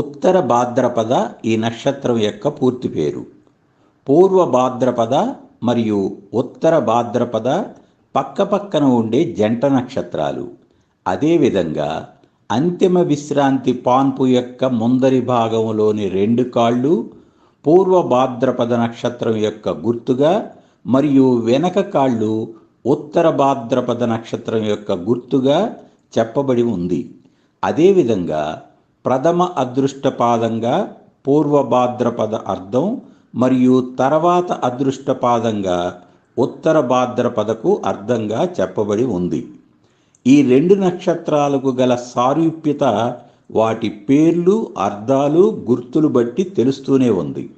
ఉత్తర భాద్రపద ఈ నక్షత్రం యొక్క పూర్తి పేరు. పూర్వ భాద్రపద మరియు ఉత్తర భాద్రపద పక్కపక్కన ఉండే జంట నక్షత్రాలు. అదేవిధంగా అంతిమ విశ్రాంతి పాన్పు యొక్క ముందరి భాగంలోని రెండు కాళ్ళు పూర్వ భాద్రపద నక్షత్రం యొక్క గుర్తుగా మరియు వెనక కాళ్ళు ఉత్తర భాద్రపద నక్షత్రం యొక్క గుర్తుగా చెప్పబడి ఉంది. అదేవిధంగా ప్రథమ అదృష్టపాదంగా పూర్వభాద్రపద పూర్వ భాద్రపద అర్థం మరియు తర్వాత అదృష్టపాదంగా ఉత్తర భాద్రపదకు అర్థంగా చెప్పబడి ఉంది. ఈ రెండు నక్షత్రాలకు గల సారూప్యత వాటి పేర్లు అర్థాలు గుర్తులు బట్టి తెలుస్తూనే ఉంది.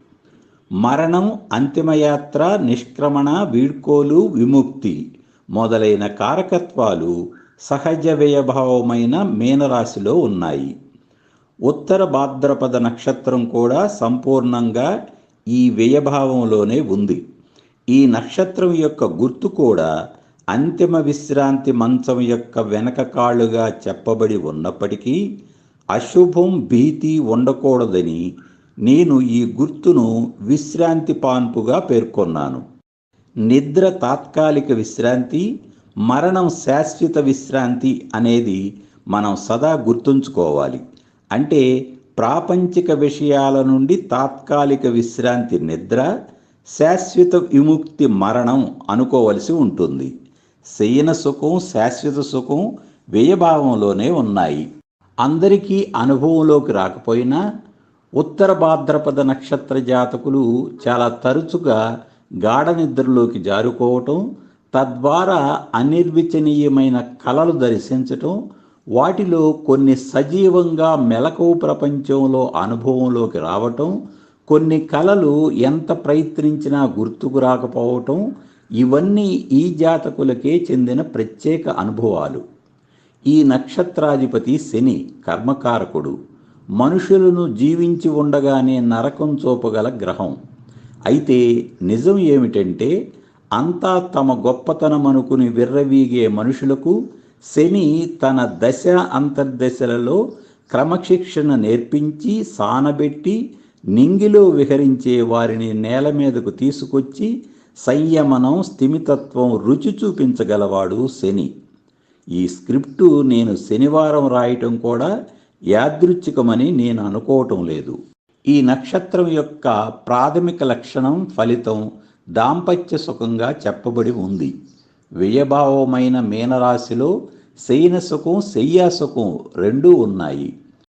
మరణం అంతిమయాత్ర నిష్క్రమణ వీడ్కోలు విముక్తి మొదలైన కారకత్వాలు సహజ వ్యయభావమైన మీనరాశిలో ఉన్నాయి. ఉత్తర భాద్రపద నక్షత్రం కూడా సంపూర్ణంగా ఈ వ్యయభావంలోనే ఉంది. ఈ నక్షత్రం యొక్క గుర్తు కూడా అంతిమ విశ్రాంతి మంచం యొక్క వెనక కాళ్ళుగా చెప్పబడి ఉన్నప్పటికీ అశుభం భీతి ఉండకూడదని నేను ఈ గుర్తును విశ్రాంతి పాన్పుగా పేర్కొన్నాను. నిద్ర తాత్కాలిక విశ్రాంతి మరణం శాశ్వత విశ్రాంతి అనేది మనం సదా గుర్తుంచుకోవాలి. అంటే ప్రాపంచిక విషయాల నుండి తాత్కాలిక విశ్రాంతి నిద్ర శాశ్వత విముక్తి మరణం అనుకోవలసి ఉంటుంది. శయన సుఖం శాశ్వత సుఖం వ్యయభావంలోనే ఉన్నాయి. అందరికీ అనుభవంలోకి రాకపోయినా ఉత్తర భాద్రపద నక్షత్ర జాతకులు చాలా తరచుగా గాఢ నిద్రలోకి జారుకోవటం తద్వారా అనిర్వచనీయమైన కళలు దర్శించటం వాటిలో కొన్ని సజీవంగా మెలకువ ప్రపంచంలో అనుభవంలోకి రావటం కొన్ని కళలు ఎంత ప్రయత్నించినా గుర్తుకు రాకపోవటం ఇవన్నీ ఈ జాతకులకే చెందిన ప్రత్యేక అనుభవాలు. ఈ నక్షత్రాధిపతి శని కర్మకారకుడు. మనుషులను జీవించి ఉండగానే నరకం చూపగల గ్రహం. అయితే నిజం ఏమిటంటే అంతా తమ గొప్పతనం అనుకుని విర్రవీగే మనుషులకు శని తన దశ అంతర్దశలలో క్రమశిక్షణ నేర్పించి సానబెట్టి నింగిలో విహరించే వారిని నేల మీదకు తీసుకొచ్చి సంయమనం స్థిమితత్వం రుచి చూపించగలవాడు శని. ఈ స్క్రిప్టు నేను శనివారం రాయటం కూడా యాదృచ్ఛికమని నేను అనుకోవటం లేదు. ఈ నక్షత్రం యొక్క ప్రాథమిక లక్షణం ఫలితం దాంపత్య సుఖంగా చెప్పబడి ఉంది. వ్యయభావమైన మీనరాశిలో శయన శయ్యాసుఖం రెండూ ఉన్నాయి.